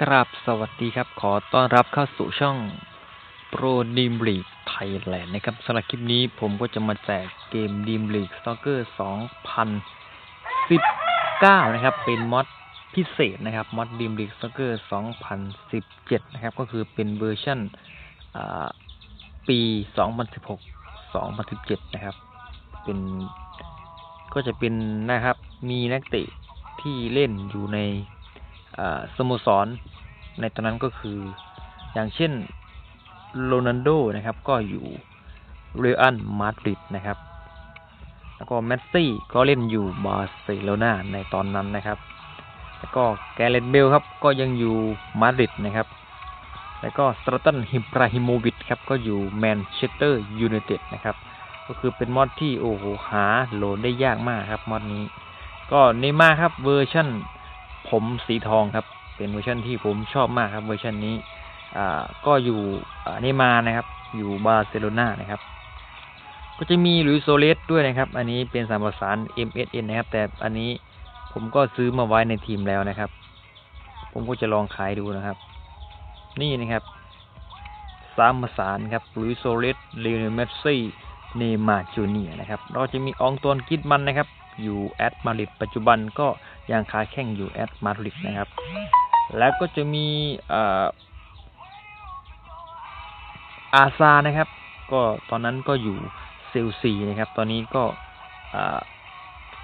กราบสวัสดีครับ ขอต้อนรับเข้าสู่ช่อง Pro Dream League Thailand นะครับสำหรับคลิปนี้ผมก็จะมาแจกเกม Dream League Soccer 2019 นะครับ เป็นมอดพิเศษนะครับมอด Dream League Soccer 2017 นะครับ ก็คือเป็นเวอร์ชันอ่าปี 2016 2017 นะครับ เป็นก็จะเป็นนะครับมีนักเตะที่เล่นอยู่ใน สโมสรในตอนนั้นก็คืออย่างเช่นโรนัลโดนะครับก็อยู่เรอัลมาดริดนะครับ แล้วก็เมสซี่ก็เล่นอยู่บาร์เซโลนาในตอนนั้นนะครับ แล้วก็แกเรตเบลครับก็ยังอยู่มาดริดนะครับ แล้วก็สตรัตันฮิบราฮิโมวิชครับก็อยู่แมนเชสเตอร์ยูไนเต็ดนะครับ ก็คือเป็นมอดที่โอ้โหหาโหลดได้ยากมากครับมอดนี้ ก็เนม่าครับเวอร์ชั่น ผมสีทองครับ เป็นเวอร์ชันที่ผมชอบมากครับเวอร์ชันนี้ อ่า ก็อยู่เนมานะครับ อยู่บาร์เซโลนานะครับ ก็จะมีหลุยโซเลสด้วยนะครับ อันนี้เป็นสามประสาน MSN นะครับ แต่อันนี้ผมก็ซื้อมาไว้ในทีมแล้วนะครับ ผมก็จะลองขายดูนะครับ นี่นะครับสามประสานครับหลุยโซเลสเลโอเนเมสซี่เนมาจูเนียนะครับ เราจะมีองตวนกิดมันนะครับ อยู่แอตมาริดปัจจุบันก็ ยังค้าแข่งอยู่แอตมาดริดนะครับ แล้วก็จะมีอาซานะครับ ก็ตอนนั้นก็อยู่เซลซีนะครับ ตอนนี้ก็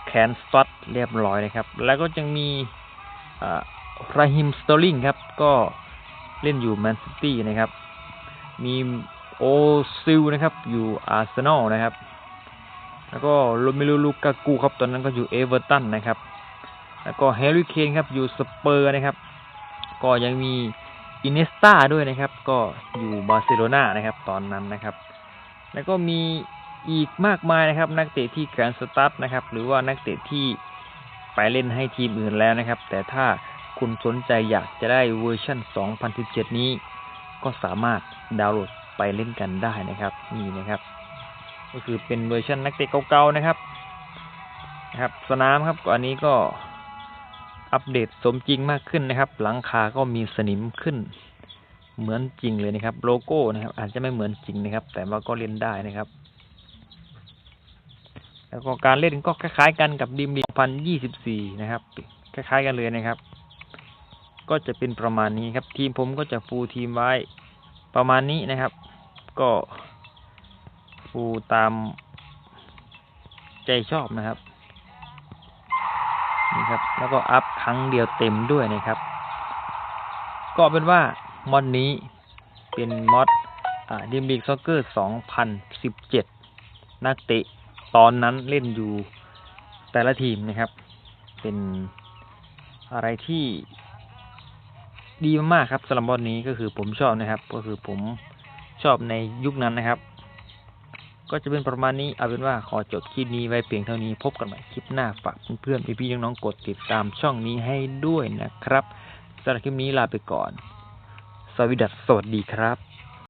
แคนสตัดเรียบร้อยนะครับ แล้วก็ยังมีราฮิมสตอร์ลิงครับ ก็เล่นอยู่แมนซิตี้นะครับ มีโอซิลนะครับ อยู่อาร์เซนอลนะครับ แล้วก็โรเมโลลูกากูครับ ตอนนั้นก็อยู่เอเวอร์ตันนะครับ แล้วก็แฮร์รี่เคนครับอยู่สเปอร์นะครับ ก็ยังมีอินเนสตาด้วยนะครับ ก็อยู่บาร์เซโลนานะครับ ตอนนั้นนะครับ แล้วก็มีอีกมากมายนะครับ นักเตะที่แกรนสตาร์ทนะครับ หรือว่านักเตะที่ไปเล่นให้ทีมอื่นแล้วนะครับ แต่ถ้าคุณสนใจอยากจะได้เวอร์ชัน2017 นี้ ก็สามารถดาวน์โหลดไปเล่นกันได้นะครับ นี่นะครับ ก็คือเป็นเวอร์ชันนักเตะเก่าๆนะครับนะครับ สนามครับอันนี้ก็ อัปเดตสมจริงมากขึ้นนะครับ หลังคาก็มีสนิมขึ้น เหมือนจริงเลยนะครับ โลโก้นะครับ อาจจะไม่เหมือนจริงนะครับ แต่ว่าก็เล่นได้นะครับ แล้วก็การเล่นก็คล้ายๆกันกับดิมลีพันยี่สิบสี่นะครับ คล้ายๆกันเลยนะครับ ก็จะเป็นประมาณนี้ครับ ทีมผมก็จะฟูลทีมไว้ประมาณนี้นะครับ ก็ฟูลตามใจชอบนะครับ ครับ แล้วก็อัพครั้งเดียวเต็มด้วยนะครับ ก็เป็นว่ามอดนี้เป็นมอดดิมลีกซ็อกเกอร์ 2017 นักเตะตอนนั้นเล่นอยู่แต่ละทีมนะครับ เป็นอะไรที่ดีมากๆครับสำหรับมอดนี้ก็คือผมชอบนะครับ ก็คือผมชอบในยุคนั้นนะครับ ก็จะเป็นประมาณนี้เอาเป็นว่าขอจบคลิปนี้ไว้เพียงเท่านี้พบกันใหม่คลิปหน้าฝากเพื่อนๆพี่ๆน้องๆกดติดตามช่องนี้ให้ด้วยนะครับสำหรับคลิปนี้ลาไปก่อน สวัสดีครับ